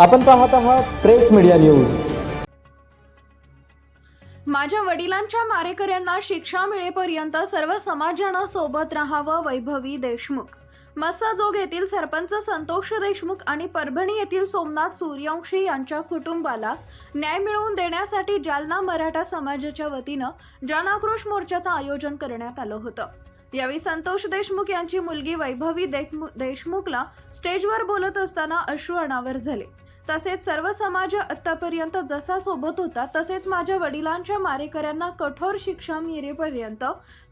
आपण पाहत आहात प्रेस मीडिया न्यूज. माझ्या वडिलांच्या मारेकऱ्यांना शिक्षा मिळेपर्यंत सर्व समाजानं सोबत राहावं वैभवी देशमुख. मस्साजोग येथील सरपंच संतोष देशमुख आणि परभणी येथील सोमनाथ सूर्यवंशी यांच्या कुटुंबाला न्याय मिळवून देण्यासाठी जालना मराठा समाजाच्या वतीनं जनाक्रोश मोर्चाचं आयोजन करण्यात आलं होतं. यावेळी संतोष देशमुख यांची मुलगी वैभवी देशमुखला स्टेजवर बोलत असताना अश्रू अनावर झाले. तसेच सर्व समाज आतापर्यंत जसा सोबत होता तसेच माझ्या वडिलांच्या मारेकऱ्यांना कठोर शिक्षा मिळेपर्यंत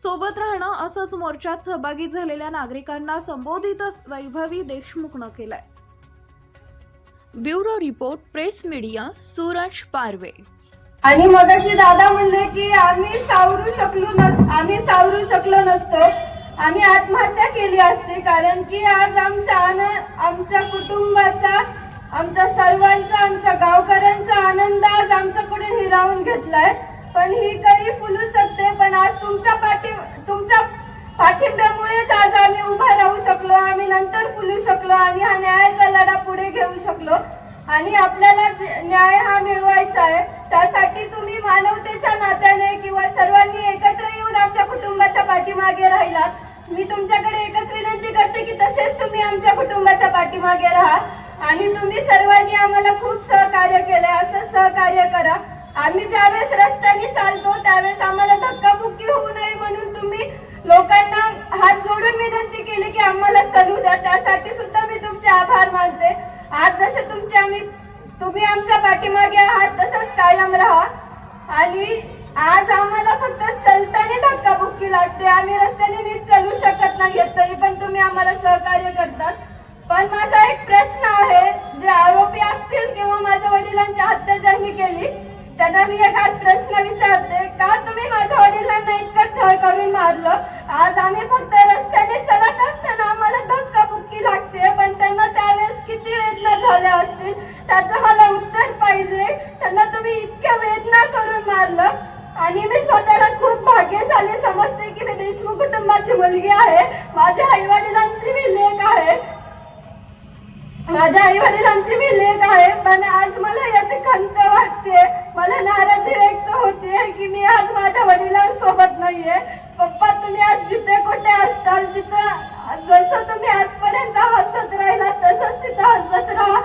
सोबत राहणं असंच मोर्चात सहभागी झालेल्या नागरिकांना संबोधित वैभवी देशमुखनं केलंय. Bureau report press media Suraj Parve. आणि मगाशी दादा म्हणले की आम्ही सावरू शकलो न आम्ही सावरू शकलो नसतो. आम्ही आत्महत्या केली असते कारण की आज आमच्या आनंद आमच्या कुटुंबाचा आमच्या सर्वांचा आमच्या गावकऱ्यांचा आनंद आज आमच्याकडे हिरावून घेतलाय. पण ही काही फुलू शकते पण आज तुमच्या पाठी तुमच्या पाठिंब्यामुळेच आज आम्ही उभा राहू शकलो आम्ही नंतर फुलू शकलो आणि हा न्यायाचा लढा पुढे घेऊ शकलो. आणि आपल्याला जे- न्याय हा मिळवायचा आहे त्यासाठी तुम्ही मानवतेच्या नात्याने किंवा सर्वांनी एकत्र येऊन आमच्या कुटुंबाच्या पाठीमागे राहिलात. मी तुमच्याकडे एकच विनंती करते की तसेच तुम्ही आमच्या कुटुंबाच्या पाठीमागे राहा आणि तुम्ही सर्वांनी आम्हाला खूप सहकार्य केले असं सहकार्य करा. आम्ही ज्यावेळेस रस्त्याने चालतो त्यावेळेस आम्हाला धक्काबुक्की होऊ नये म्हणून तुम्ही लोकांना हात जोडून विनंती केली की आम्हाला चालू द्या. त्यासाठी सुद्धा मी तुमचे आभार मानते. आज जसे तुमचे आम्ही तुम्ही आमच्या पाठीमागे आहात तसंच कायम राहा. आणि आज आम्हाला फक्त चलताना धक्काबुक्की लागते. आम्ही रस्त्याने नीट चालू शकत नाही तरी पण तुम्ही आम्हाला सहकार्य करतात. पण माझा एक प्रश्न आहे जे आरोपी असतील किंवा माझ्या वडिलांची हत्या ज्यांनी केली त्यांना मी एक आज प्रश्न विचारते. का तुम्ही माझ्या वडिलांना इतकं छळ करून मारलं? आज आम्ही फक्त रस्त्याने चलत असताना आम्हाला धक्काबुक्की लागते पण त्यांना त्यावेळेस किती वेदना झाल्या असतील त्याचं मला उत्तर पाहिजे. त्यांना तुम्ही इतक्या वेदना करून मारलं. आणि मी स्वतःला खूप भाग्यशाली समजते की मी देशमुख कुटुंबाची मुलगी आहे. माझ्या आई वडिलांची मी लेख आहे. माझ्या आई वडिलांची मी लेख आहे. पण आज मला याची खंत वाटते. मला नाराजी व्यक्त होते की मी आज माझ्या वडिलांसोबत नाहीये. पप्पा तुम्ही आज जिथे कुठे असताल तिथं जसं तुम्ही आजपर्यंत हसत राहिला तसंच तिथं हसत राहा.